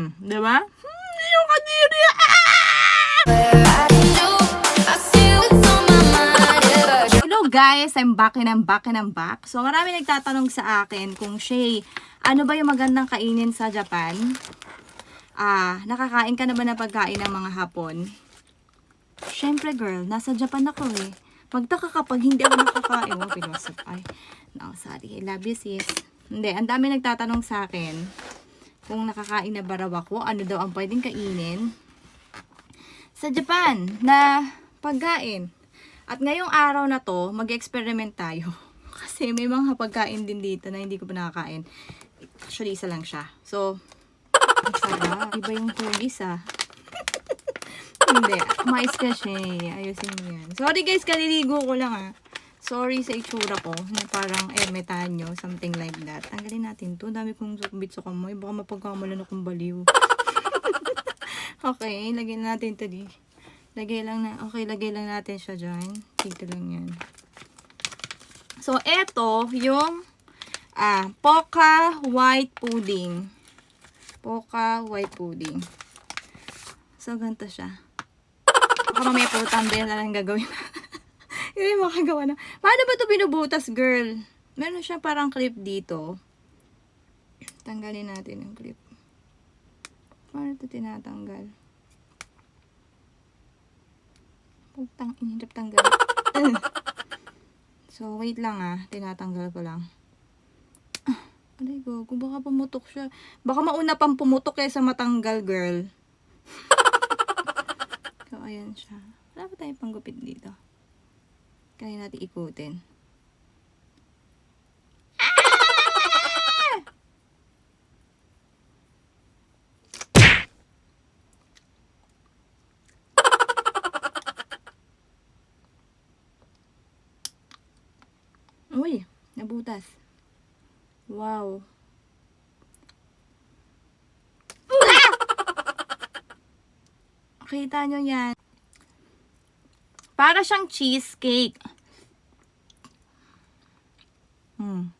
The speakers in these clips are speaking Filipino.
Mm, di ba? Hmm, yung kadiri. Hello guys, I'm back and I'm back and I'm back. So marami nagtatanong sa akin kung Shay, ano ba yung magandang kainin sa Japan? Ah, nakakain ka na ba ng pagkain ng mga Hapon? Siyempre girl, nasa Japan ako eh. Magtaka ka pag hindi ako nakakain. Oh, pinasok. Ay, no, sorry. I love you sis. Hindi, ang dami nagtatanong sa akin kung nakakain na ba raw ako, ano daw ang pwedeng kainin sa Japan na pagkain. At ngayong araw na to, mag-experiment tayo. Kasi may mga pagkain din dito na hindi ko pa nakakain. Actually, isa lang siya. So, sarap. Iba yung hugis ah. hindi. Mais ka siya eh. Ayusin mo yan. Sorry guys, kaliligo ko lang ah. Sorry sa itsura ko. Na parang ermetanyo. Something like that. Tanggalin natin to. Dami kong sukbit sa kamay. Baka mapagkamalan akong baliw. okay, lagyan natin to di. Lagay lang na, okay, lagay lang natin siya dyan. Dito lang yan. So, eto, yung ah, Poca White Pudding. Poca White Pudding. So, ganito siya. Baka mamaya po, thumbnail na lang gagawin. Hindi makagawa na. Paano ba ito binubutas, girl? Meron siya parang clip dito. Tanggalin natin yung clip. Paano ito tinatanggal? Putang inirap tanggal. so, wait lang ah. Tinatanggal ko lang. Aray ko, kung baka pumutok siya. Baka mauna pang pumutok kaysa matanggal, girl. so, ayan siya. Wala ba tayong panggupit dito? Kaya natin ikutin. Uy, nabutas. Wow. Kita nyo yan. Para siyang cheesecake. Hmm.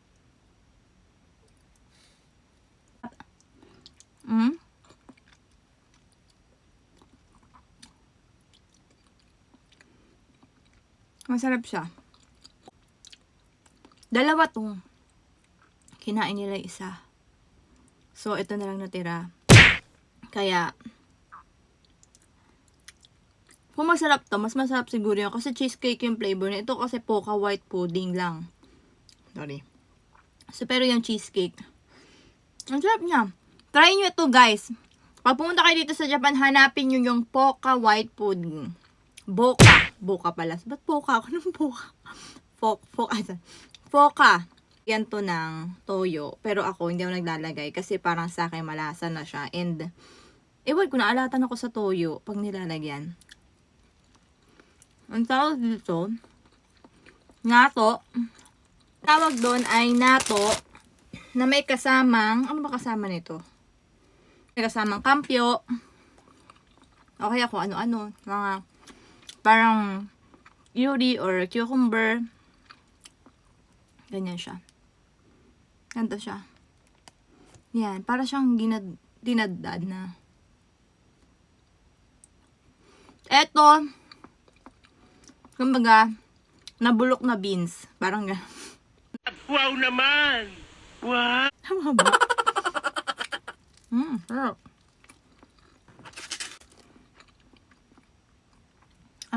Hmm? Masarap siya. Dalawa to. Kinain nila isa. So, ito na lang natira. Kaya, kung masarap to, mas masarap siguro yun. Kasi cheesecake yung flavor na. Ito kasi poka white pudding lang. Sorry. So, pero yung cheesecake. Ang sarap niya. Try nyo ito, guys. Pag pumunta kayo dito sa Japan, hanapin nyo yung poka white pudding. Boka. Boka pala. Ba't poka? Ako nung poka. Fok, fok, asa. Poka. Yan to ng toyo. Pero ako, hindi ako naglalagay. Kasi parang sa akin, malasa na siya. And, ewan ko, naalatan ako sa toyo pag nilalagyan. Ang tawag dito, nato. Tawag doon ay nato na may kasamang, ano ba kasama nito? May kasamang kampyo. O kaya kung ano-ano. Mga parang yuri or cucumber. Ganyan siya. Ganito siya. Yan. Para siyang ginad, dinadad na. Eto, kumbaga, nabulok na beans. Parang gano'n. Wow naman! Wow! Tama ba? Hmm, sarap.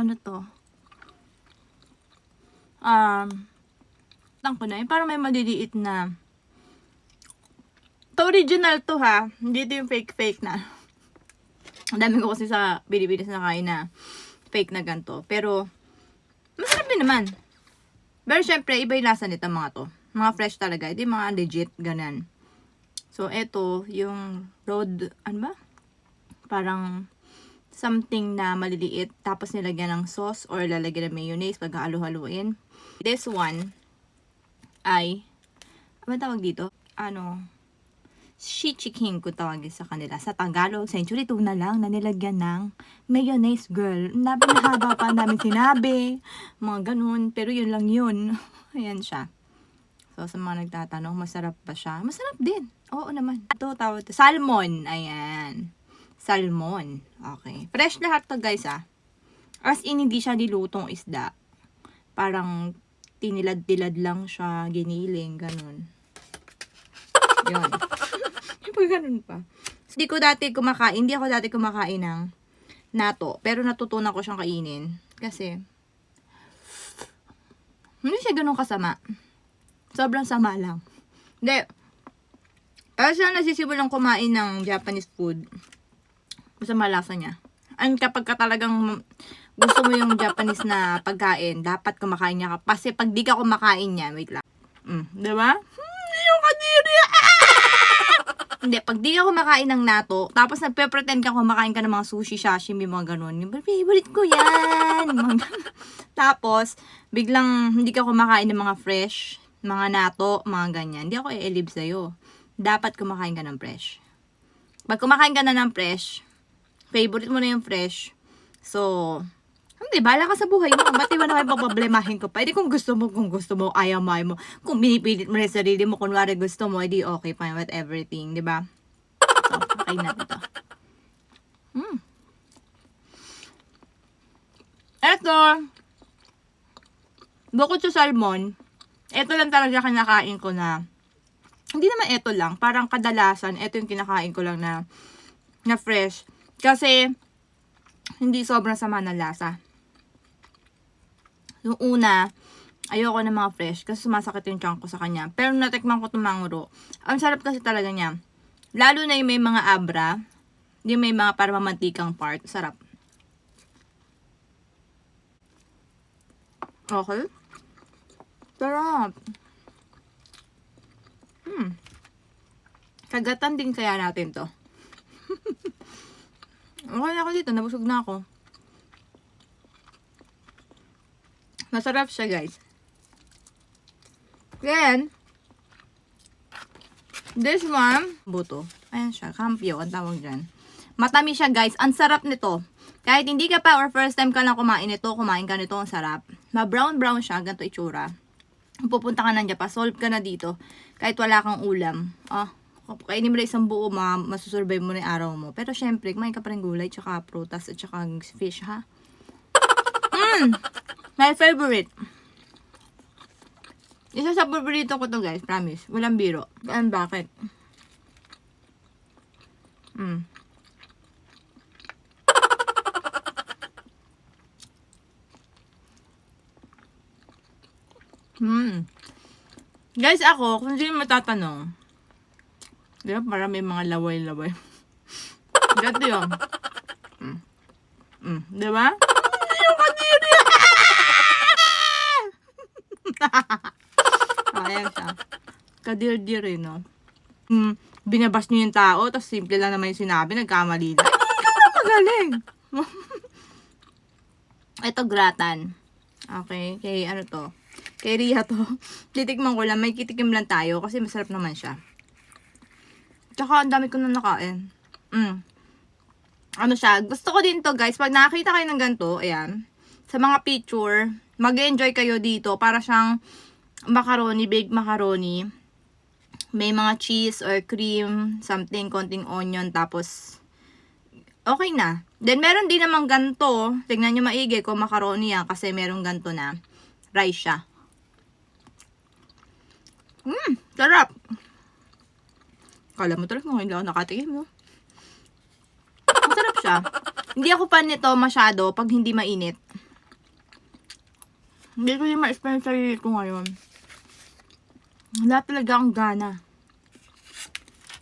Ano to? Um, tang ko na yun. Parang may maliliit na. To original to ha. Hindi ito yung fake-fake na. Ang dami ko kasi sa Pilipinas na kain na fake na ganito. Pero, masarap din naman. Pero syempre, iba yung lasa nito mga to. Mga fresh talaga. Hindi mga legit, ganun. So, eto, yung road, ano ba? Parang something na maliliit. Tapos nilagyan ng sauce or lalagyan ng mayonnaise pag halu-haluin. This one ay, ano tawag dito? Ano? Shichiking kung tawagin sa kanila. Sa Tagalog, century 2 na lang na nilagyan ng mayonnaise girl. Nabi na haba pa namin sinabi. Mga ganun. Pero yun lang yun. Ayan siya. So, sa mga nagtatanong, masarap ba siya? Masarap din. Oo naman. Ito, tawag ito. Salmon. Ayan. Salmon. Okay. Fresh lahat to guys ah. As in, hindi siya dilutong isda. Parang tinilad-tilad lang siya, giniling, ganun. Yun. Yung ganun pa. Hindi ko dati kumakain, hindi ako dati kumakain ng nato. Pero natutunan ko siyang kainin. Kasi, hindi siya ganun kasama. Sobrang sama lang. Hindi. Pero siya nasisimulang kumain ng Japanese food. Masama lasa niya. And kapag ka talagang gusto mo yung Japanese na pagkain, dapat kumakain niya ka. Kasi pag di ka kumakain niya, wait lang. Mm, di ba? Hmm, yung kadiri! Ah! Hindi, pag di ka kumakain ng nato, tapos nagpe-pretend ka kumakain ka ng mga sushi, sashimi, mga ganun. Yung favorite ko yan! Tapos, biglang hindi ka kumakain ng mga fresh, mga nato, mga ganyan. Hindi ako i-elib sa'yo. Dapat kumakain ka ng fresh. Pag kumakain ka na ng fresh, favorite mo na yung fresh. So, hindi, bala ka sa buhay mo. Ba't iba naman paproblemahin ko pa? Edi kung gusto mo, kung gusto mo, ayaw mo, ayaw mo. Kung binipilit mo na sarili mo, kunwari gusto mo, edi okay, fine with everything, di ba? So, kain natin to. Mm. Eto, bukod sa salmon, eto lang talaga kinakain ko na, hindi naman eto lang, parang kadalasan, eto yung kinakain ko lang na, na fresh. Kasi, hindi sobrang sama ng lasa. Yung una, ayoko ng mga fresh kasi sumasakit yung chunk ko sa kanya. Pero natikman ko itong mangro. Ang sarap kasi talaga niya. Lalo na yung may mga abra, yung may mga para mamantikang part. Sarap. Okay. Sarap. Hmm. Kagatan din kaya natin to. Okay na ako dito. Nabusog na ako. Masarap siya, guys. Then, this one, buto. Ayan siya, kampyo, ang tawag dyan. Matamis siya, guys. Ang sarap nito. Kahit hindi ka pa or first time ka lang kumain nito, kumain ka nito, ang sarap. Ma-brown-brown siya, ganito itsura. Pupunta ka ng Japan, solve ka na dito. Kahit wala kang ulam. Ah, kainin mo na isang buo, ma masusurvive mo na yung araw mo. Pero syempre, kumain ka pa rin gulay, tsaka prutas, at tsaka fish, ha? Mmm! My favorite. Isa sa paborito ko to, guys. Promise. Walang biro. And bakit? Mm. Hmm. Guys, ako, kung sino matatanong, di ba, para may mga laway-laway. Ganito yun. Mm. Mm. Di ba? Yung kadiri! ayan siya. Kadir-diri, no? Mm, binabas niyo yung tao, tapos simple lang naman yung sinabi, nagkamali na. Magaling! Ito, gratan. Okay, kay ano to? Kay Ria to. Titikman ko lang, may kitikim lang tayo kasi masarap naman siya. Tsaka ang dami ko na nakain. Mm. Ano siya, gusto ko din to guys, pag nakakita kayo ng ganito, ayan, sa mga picture, mag-enjoy kayo dito para siyang macaroni, baked macaroni. May mga cheese or cream, something, konting onion, tapos okay na. Then, meron din naman ganto. Tignan nyo maigi kung macaroni yan kasi meron ganto na rice siya. Mmm, sarap. Kala mo talaga ngayon lang ako nakatikim, no? Masarap siya. Hindi ako fan nito masyado pag hindi mainit. Hindi ko yung ma-explain sa sarili ko ngayon. Wala talaga ang gana.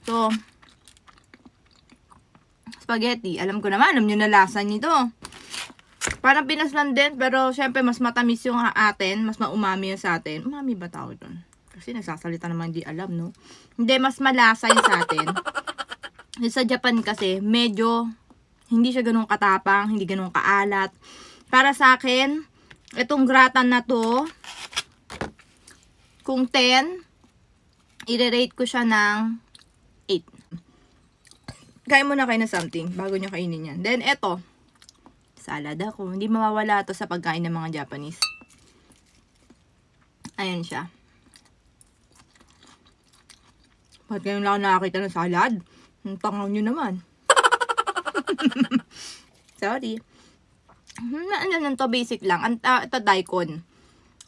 So, spaghetti. Alam ko naman, alam nyo na lasa nito. Parang Pinas lang din, pero syempre mas matamis yung atin, mas maumami yung sa atin. Umami ba tawag doon? Kasi nagsasalita naman hindi alam, no? Hindi, mas malasa yung sa atin. Yung sa Japan kasi, medyo hindi siya ganun katapang, hindi ganun kaalat. Para sa akin, itong gratan na to, kung 10, i-rate ko siya ng 8. Kain muna kayo na something bago nyo kainin yan. Then, eto, salad ako. Hindi mawawala to sa pagkain ng mga Japanese. Ayan siya. Bakit ngayon lang nakakita ng salad? Ang tangaw nyo naman. Sorry. Ano lang to, basic lang. Ang, ah, ito, daikon.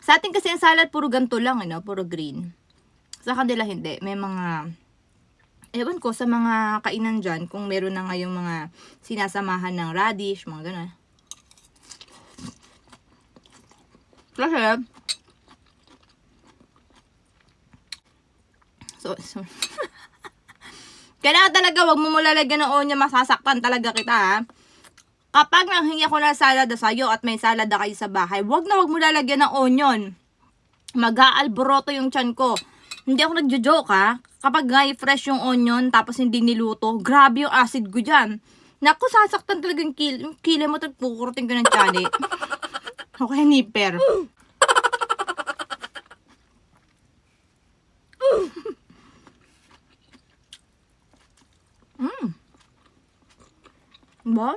Sa atin kasi ang salad, puro ganito lang, ano, puro green. Sa kanila hindi. May mga, ewan ko, sa mga kainan dyan, kung meron na ngayong mga sinasamahan ng radish, mga gano'n. Kasi, so, so, kailangan talaga, wag mo mo lalagyan ng onion, masasaktan talaga kita, ha? Kapag nanghingi ako ng salad na sa'yo at may salad na kayo sa bahay, wag na wag mo lalagyan ng onion. Mag-aalboroto yung tiyan ko. Hindi ako nagjo-joke ha. Kapag nga fresh yung onion tapos hindi niluto, grabe yung acid ko dyan. Naku, sasaktan talaga yung kil yung kile mo, tapos kukurting ko ng tiyan eh. okay, nipper. Mm. Ba?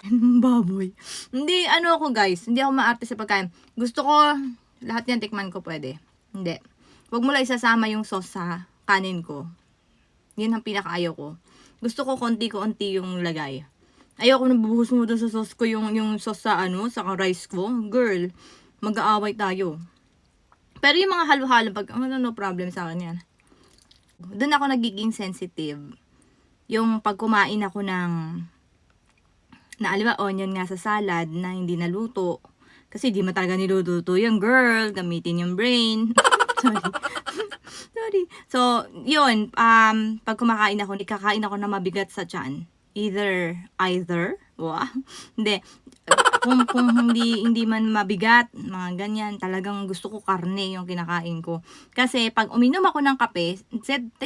Baboy. Hindi, ano ako guys, hindi ako maarte sa pagkain. Gusto ko, lahat yan tikman ko pwede. Hindi. Huwag mo lang isasama yung sauce sa kanin ko. Yun ang pinakaayaw ko. Gusto ko konti-konti yung lagay. Ayoko na bubuhos mo dun sa sauce ko yung, yung sauce sa ano, sa rice ko. Girl, mag-aaway tayo. Pero yung mga halo-halo, pag, ano, no problem sa akin yan. Doon ako nagiging sensitive. Yung pag kumain ako ng na alam ba, onion nga sa salad na hindi naluto. Kasi di mo talaga niluluto yung girl, gamitin yung brain. Sorry. Sorry. So, yun, um, pag kumakain ako, ikakain ako na mabigat sa tiyan. Either, either, wow, hindi, kung, kung hindi, hindi man mabigat, mga ganyan, talagang gusto ko karne yung kinakain ko. Kasi pag uminom ako ng kape,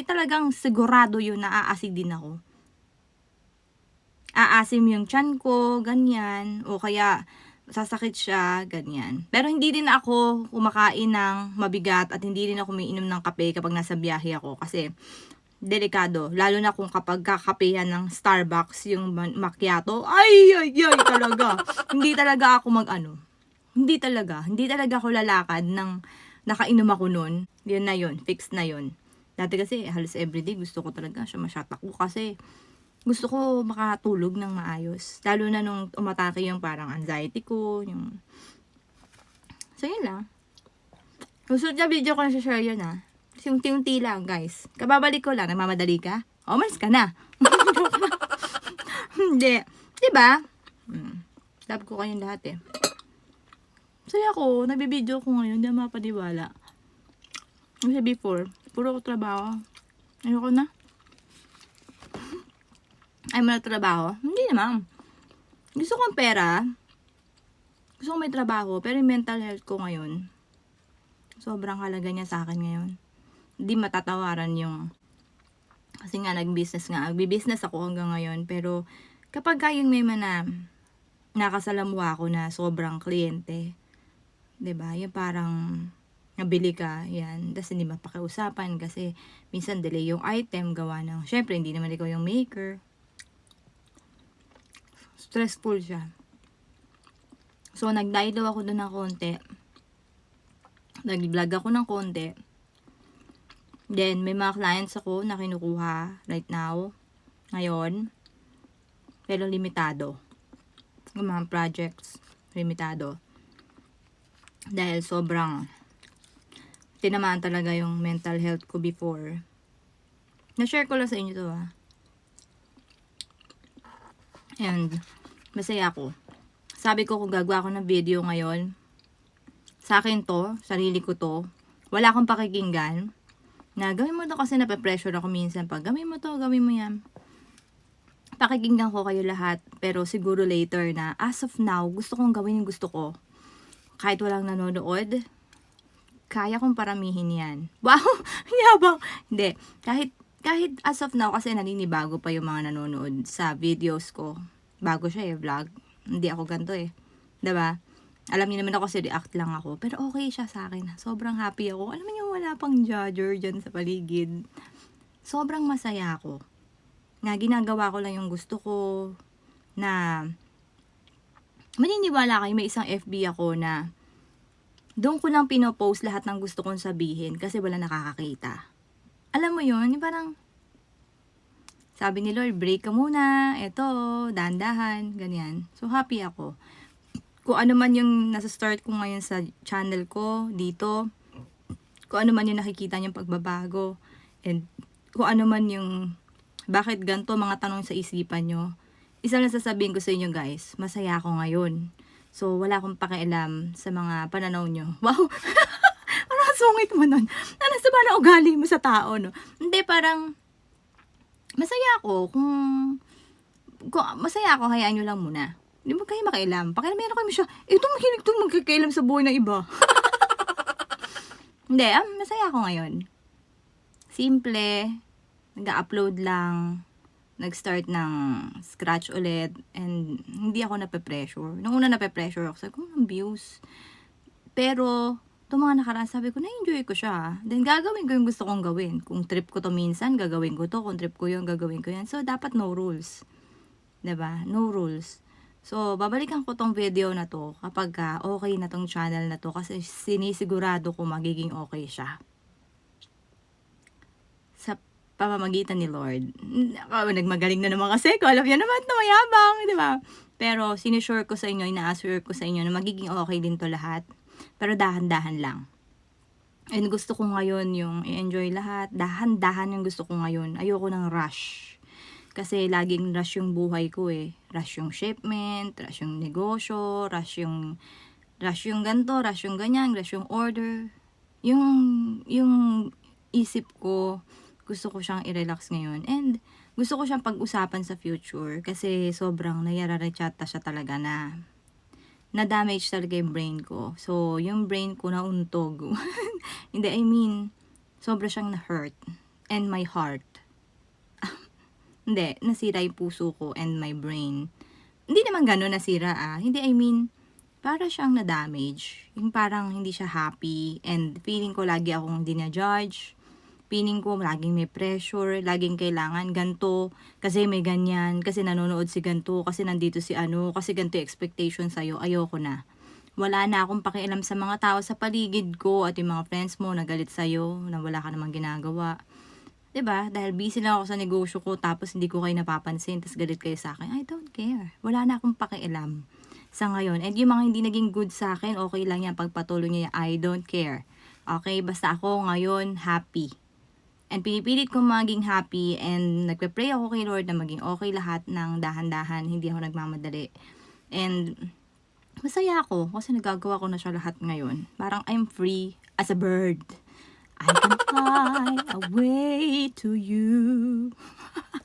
talagang sigurado yun na aasid din ako aasim yung tiyan ko, ganyan, o kaya sasakit siya, ganyan. Pero hindi din ako kumakain ng mabigat at hindi rin ako umiinom ng kape kapag nasa biyahe ako kasi delikado. Lalo na kung kapag kakape yan ng Starbucks, yung macchiato, ay, ay, ay, talaga. hindi talaga ako mag-ano. Hindi talaga. Hindi talaga ako lalakad ng nakainom ako nun. Yun na yun. Fixed na yun. Dati kasi halos everyday gusto ko talaga siya masyata ko kasi gusto ko makatulog ng maayos. Lalo na nung umatake yung parang anxiety ko, yung... So, yun lang. Gusto na video ko na share yun ha. Yung tiunti lang, guys. Kababalik ko lang, nagmamadali ka? O, malis ka na. Hindi. Diba? Hmm. Love ko kayong lahat eh. Saya ko, nabibideo ko ngayon, hindi mapaniwala. Kasi before, puro ko trabaho. Ayoko na ay mo trabaho? Hindi naman. Gusto kong pera. Gusto kong may trabaho. Pero yung mental health ko ngayon, sobrang halaga niya sa akin ngayon. Hindi matatawaran yung kasi nga nag-business nga. Nagbi-business ako hanggang ngayon. Pero kapag kayong may mana nakasalamuha ako na sobrang kliyente, 'di ba? Yung parang nabili ka, yan. Tapos hindi mapakiusapan kasi minsan delay yung item gawa ng, syempre hindi naman ikaw yung maker stressful siya. So, nag-dive ako doon ng konti. Nag-vlog ako ng konti. Then, may mga clients ako na kinukuha right now. Ngayon. Pero limitado. Yung mga projects, limitado. Dahil sobrang tinamaan talaga yung mental health ko before. Na-share ko lang sa inyo to ah. And, masaya ako. Sabi ko kung gagawa ako ng video ngayon, sa akin to, sarili ko to, wala akong pakikinggan, na gawin mo to kasi nape-pressure ako minsan pag gawin mo to, gawin mo yan. Pakikinggan ko kayo lahat, pero siguro later na, as of now, gusto kong gawin yung gusto ko. Kahit walang nanonood, kaya kong paramihin yan. Wow! Yabang! Hindi. Kahit kahit as of now, kasi naninibago pa yung mga nanonood sa videos ko. Bago siya eh, vlog. Hindi ako ganito eh. ba? Alam niyo naman ako kasi react lang ako. Pero okay siya sa akin. Sobrang happy ako. Alam niyo, wala pang judger dyan sa paligid. Sobrang masaya ako. Na ginagawa ko lang yung gusto ko. Na maniniwala kayo, may isang FB ako na doon ko lang pinopost lahat ng gusto kong sabihin kasi wala nakakakita alam mo yun, yung parang, Sabi ni Lord, break ka muna, eto, dahan-dahan, ganyan. So, happy ako. Kung ano man yung nasa start ko ngayon sa channel ko, dito, kung ano man yung nakikita niyong pagbabago, and kung ano man yung bakit ganto mga tanong sa isipan nyo, isa lang sasabihin ko sa inyo guys, masaya ako ngayon. So, wala akong pakialam sa mga pananaw nyo. Wow! ano sungit mo nun? Ano sa ba na ugali mo sa tao, no? Hindi, parang, masaya ako kung, kung masaya ako, hayaan nyo lang muna. Hindi mo kayo makialam. Pakialam kayo siya, ito makinig to magkakailam sa buhay ng iba. Hindi, ah, masaya ako ngayon. Simple, nag-upload lang, nag-start ng scratch ulit, and hindi ako nape-pressure. Nung una nape-pressure ako, sabi ko, ang views. Pero, itong mga nakaraan, sabi ko, na-enjoy ko siya. Then, gagawin ko yung gusto kong gawin. Kung trip ko to minsan, gagawin ko to. Kung trip ko yun, gagawin ko yan. So, dapat no rules. ba No rules. So, babalikan ko tong video na to kapag ah, okay na tong channel na to kasi sinisigurado ko magiging okay siya. Sa pamamagitan ni Lord. Ako, nagmagaling na naman kasi ko. Alam niyo naman na mayabang, di ba? Pero sinisure ko sa inyo, ina-assure ko sa inyo na magiging okay din to lahat. Pero dahan-dahan lang. And gusto ko ngayon yung i-enjoy lahat. Dahan-dahan yung gusto ko ngayon. Ayoko ng rush. Kasi laging rush yung buhay ko eh. Rush yung shipment, rush yung negosyo, rush yung rush yung ganto, rush yung ganyan, rush yung order. Yung yung isip ko, gusto ko siyang i-relax ngayon. And gusto ko siyang pag-usapan sa future kasi sobrang nayararechata siya talaga na na-damage talaga yung brain ko. So, yung brain ko nauntog. Hindi, I mean, sobra siyang na-hurt. And my heart. Hindi, nasira yung puso ko and my brain. Hindi naman gano'n nasira ah. Hindi, I mean, para siyang na-damage. Yung parang hindi siya happy and feeling ko lagi akong dinajudge. Feeling ko laging may pressure, laging kailangan ganto, kasi may ganyan, kasi nanonood si ganto, kasi nandito si ano, kasi ganito yung expectation sa'yo, ayoko na. Wala na akong pakialam sa mga tao sa paligid ko at yung mga friends mo na galit sa'yo, na wala ka namang ginagawa. 'Di ba? Dahil busy lang ako sa negosyo ko tapos hindi ko kayo napapansin tapos galit kayo sa akin. I don't care. Wala na akong pakialam sa ngayon. And yung mga hindi naging good sa akin, okay lang yan. Pagpatuloy niya, I don't care. Okay? Basta ako ngayon happy. And pinipilit kong maging happy and nagpe-pray ako kay Lord na maging okay lahat ng dahan-dahan. Hindi ako nagmamadali. And masaya ako kasi nagagawa ko na siya lahat ngayon. Parang I'm free as a bird. I can fly away to you.